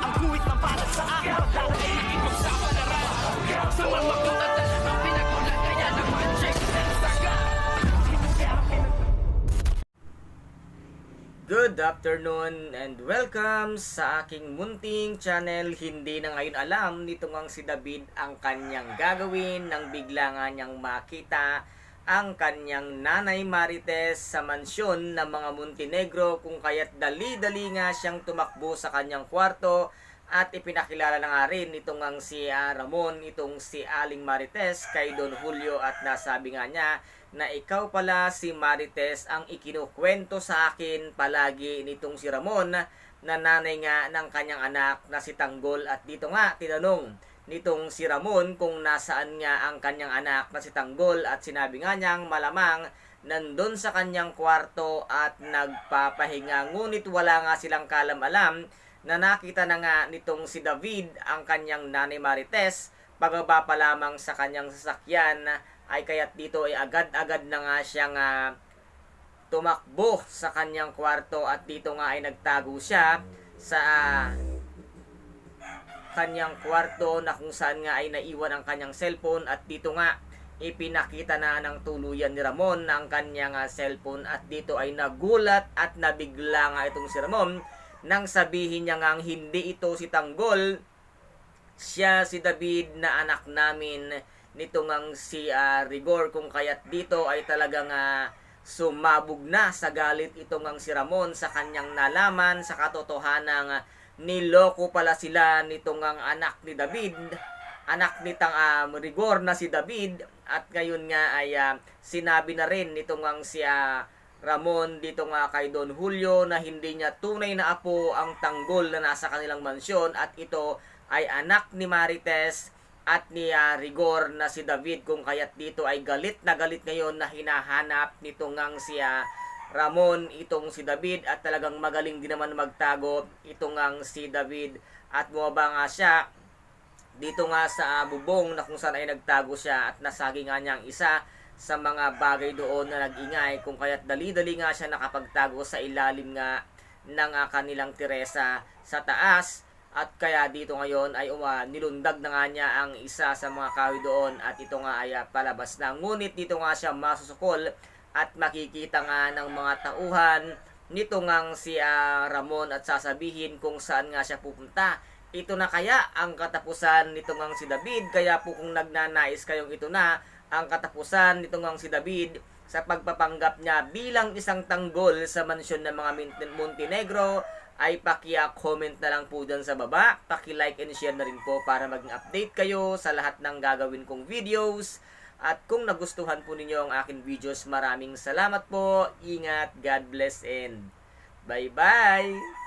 Ang guhit ng para sa akin Paglalagay ng ipagsapalaran Sa mga katatan Ang pinagulat kaya naman check Sa saga Good afternoon and welcome sa aking munting channel. Hindi na ngayon alam nitong ang si David ang kanyang gagawin nang bigla nga niyang makita ang kanyang nanay Marites sa mansyon ng mga Montenegro kung kaya't dali-dali nga siyang tumakbo sa kanyang kwarto at ipinakilala na nga rin itong ang si ah, Ramon, itong si Aling Marites kay Don Julio. At nasabi nga niya na ikaw pala si Marites ang ikinukwento sa akin palagi nitong si Ramon na nanay nga ng kanyang anak na si Tanggol. At dito nga tinanong nitong si Ramon kung nasaan nga ang kanyang anak na si Tanggol at sinabi nga niyang malamang nandun sa kanyang kwarto at nagpapahinga. Ngunit wala nga silang kalam-alam na nakita na nga nitong si David ang kanyang nanay Marites pagaba pa lamang sa kanyang sasakyan. Ay kaya't dito ay agad-agad na nga siyang ah, tumakbo sa kanyang kwarto at dito nga ay nagtago siya sa ah, kanyang kwarto na kung saan nga ay naiwan ang kanyang cellphone at dito nga ipinakita na ng tuluyan ni Ramon ang kanyang ah, cellphone at dito ay nagulat at nabigla nga itong si Ramon nang sabihin niya nga hindi ito si Tanggol. Siya si David na anak namin nito ngang si ah, Rigor kung kaya't dito ay talagang ah, sumabog na sa galit ito ngang si Ramon sa kanyang nalaman sa katotohanan uh, niloko pala sila nitong ang anak ni David anak nitang um, Rigor na si David. At ngayon nga ay ah, sinabi na rin nitong ang si ah, Ramon dito nga kay Don Julio na hindi niya tunay na apo ang tanggol na nasa kanilang mansyon. At ito ay anak ni Marites at ni ah, Rigor na si David. Kung kaya't dito ay galit na galit ngayon na hinahanap nito ngang si ah, Ramon itong si David at talagang magaling din naman magtago itong ngang si David. At bumaba nga siya dito nga sa ah, bubong na kung saan ay nagtago siya at nasagi nga niya ang isa sa mga bagay doon na nag-ingay. Kung kaya't dali-dali nga siya nakapagtago sa ilalim nga ng ah, kanilang Teresa sa taas. At kaya dito ngayon ay uma, nilundag na nga niya ang isa sa mga kahoy doon. At ito nga ay ah, palabas na. Ngunit dito nga siya masusukol at makikita nga ng mga tauhan nito ngang si ah, Ramon at sasabihin kung saan nga siya pupunta ito na kaya ang katapusan nito ngang si David kaya po kung nagnanais kayong ito na ang katapusan nito ngang si David sa pagpapanggap niya bilang isang tanggol sa mansyon ng mga Montenegro ay pakia-comment na lang po dyan sa baba. Paki-like and share na rin po para maging update kayo sa lahat ng gagawin kong videos. At kung nagustuhan po ninyo ang akin videos, maraming salamat po. Ingat, God bless, and bye-bye!